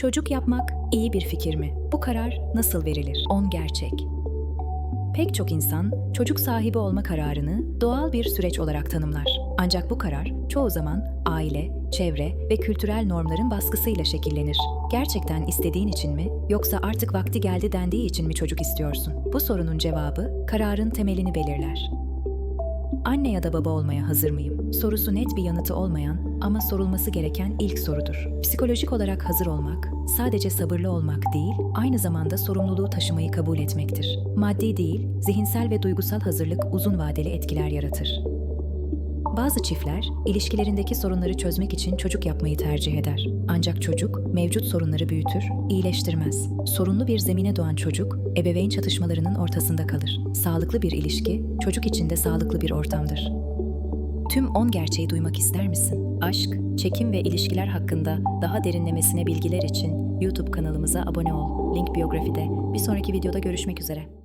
Çocuk yapmak iyi bir fikir mi? Bu karar nasıl verilir? 10 gerçek. Pek çok insan çocuk sahibi olma kararını doğal bir süreç olarak tanımlar. Ancak bu karar çoğu zaman aile, çevre ve kültürel normların baskısıyla şekillenir. Gerçekten istediğin için mi yoksa artık vakti geldi dendiği için mi çocuk istiyorsun? Bu sorunun cevabı kararın temelini belirler. Anne ya da baba olmaya hazır mıyım? Sorusu net bir yanıtı olmayan ama sorulması gereken ilk sorudur. Psikolojik olarak hazır olmak, sadece sabırlı olmak değil, aynı zamanda sorumluluğu taşımayı kabul etmektir. Maddi değil, zihinsel ve duygusal hazırlık uzun vadeli etkiler yaratır. Bazı çiftler ilişkilerindeki sorunları çözmek için çocuk yapmayı tercih eder. Ancak çocuk mevcut sorunları büyütür, iyileştirmez. Sorunlu bir zemine doğan çocuk ebeveyn çatışmalarının ortasında kalır. Sağlıklı bir ilişki çocuk için de sağlıklı bir ortamdır. Tüm 10 gerçeği duymak ister misin? Aşk, çekim ve ilişkiler hakkında daha derinlemesine bilgiler için YouTube kanalımıza abone ol. Link biyografide. Bir sonraki videoda görüşmek üzere.